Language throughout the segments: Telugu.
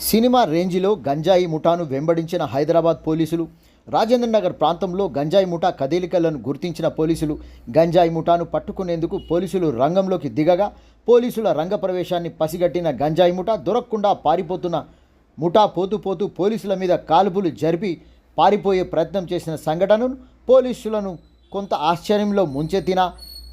సినిమా రేంజిలో గంజాయి ముఠాను వెంబడించిన హైదరాబాద్ పోలీసులు రాజేంద్ర నగర్ ప్రాంతంలో గంజాయి ముఠా కదలికలను గుర్తించిన పోలీసులు గంజాయి ముఠాను పట్టుకునేందుకు పోలీసులు రంగంలోకి దిగగా పోలీసుల రంగ ప్రవేశాన్ని పసిగట్టిన గంజాయి ముఠా దొరకకుండా పారిపోతున్న ముఠా పోతూ పోతూ పోలీసుల మీద కాల్పులు జరిపి పారిపోయే ప్రయత్నం చేసిన సంఘటనను పోలీసులను కొంత ఆశ్చర్యంలో ముంచెత్తిన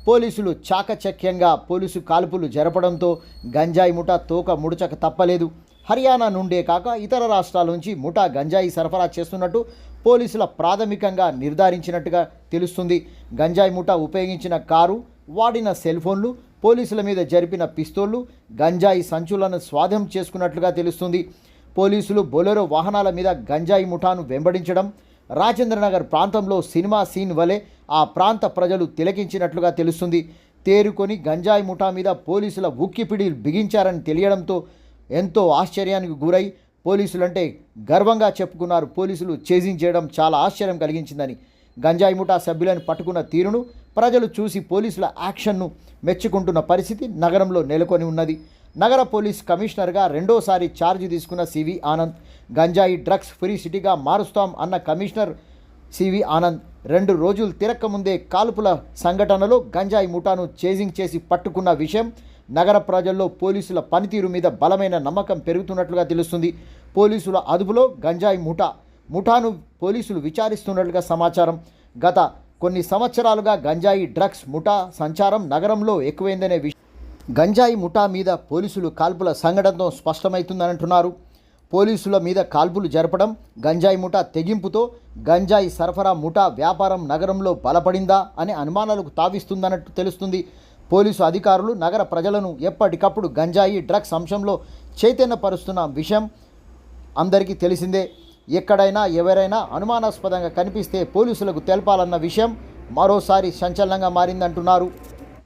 పోలీసులు చాకచక్యంగా పోలీసు కాల్పులు జరపడంతో గంజాయి ముఠా తోక ముడుచక తప్పలేదు. హర్యానా నుండే కాక ఇతర రాష్ట్రాల నుంచి ముఠా గంజాయి సరఫరా చేస్తున్నట్టు పోలీసుల ప్రాథమికంగా నిర్ధారించినట్టుగా తెలుస్తుంది. గంజాయి ముఠా ఉపయోగించిన కారు వాడిన సెల్ ఫోన్లు పోలీసుల మీద జరిపిన పిస్తోళ్ళు గంజాయి సంచులను స్వాధీనం చేసుకున్నట్లుగా తెలుస్తుంది. పోలీసులు బొలెరో వాహనాల మీద గంజాయి ముఠాను వెంబడించడం రాజేంద్రనగర్ ప్రాంతంలో సినిమా సీన్ వలె ఆ ప్రాంత ప్రజలు తిలకించినట్లుగా తెలుస్తుంది. తేరుకొని గంజాయి ముఠా మీద పోలీసుల ఉక్కిపిడి బిగించారని తెలియడంతో ఎంతో ఆశ్చర్యానికి గురై పోలీసులంటే గర్వంగా చెప్పుకున్నారు. పోలీసులు చేజింగ్ చేయడం చాలా ఆశ్చర్యం కలిగించిందని. గంజాయి ముఠా సభ్యులను పట్టుకున్న తీరును ప్రజలు చూసి పోలీసుల యాక్షన్ను మెచ్చుకుంటున్న పరిస్థితి నగరంలో నెలకొని ఉన్నది. నగర పోలీస్ కమిషనర్గా రెండోసారి ఛార్జ్ తీసుకున్న సివి ఆనంద్ గంజాయి డ్రగ్స్ ఫ్రీ సిటీగా మారుస్తాం అన్న కమిషనర్ సివి ఆనంద్ రెండు రోజులు తిరక్కముందే కాల్పుల సంఘటనలో గంజాయి ముఠాను చేజింగ్ చేసి పట్టుకున్న విషయం నగర ప్రజల్లో పోలీసుల పనితీరు మీద బలమైన నమ్మకం పెరుగుతున్నట్లుగా తెలుస్తుంది. పోలీసుల అదుపులో గంజాయి ముఠా ముఠాను పోలీసులు విచారిస్తున్నట్లుగా సమాచారం. గత కొన్ని సంవత్సరాలుగా గంజాయి డ్రగ్స్ ముఠా సంచారం నగరంలో ఎక్కువైందనే విషయం. గంజాయి ముఠా మీద పోలీసులు కాల్పుల సంఘటనతో స్పష్టమవుతుందంటున్నారు పోలీసుల మీద కాల్పులు జరపడం గంజాయి ముఠా తెగింపుతో గంజాయి సరఫరా ముఠా వ్యాపారం నగరంలో బలపడిందా అనే అనుమానాలకు తావిస్తుందన్నట్టు తెలుస్తుంది. పోలీసు అధికారులు నగర ప్రజలను ఎప్పటికప్పుడు గంజాయి డ్రగ్స్ అంశంలో చైతన్యపరుస్తున్న విషయం అందరికీ తెలిసిందే. ఎక్కడైనా ఎవరైనా అనుమానాస్పదంగా కనిపిస్తే పోలీసులకు తెలపాలన్న విషయం మరోసారి సంచలనంగా మారిందంటున్నారు.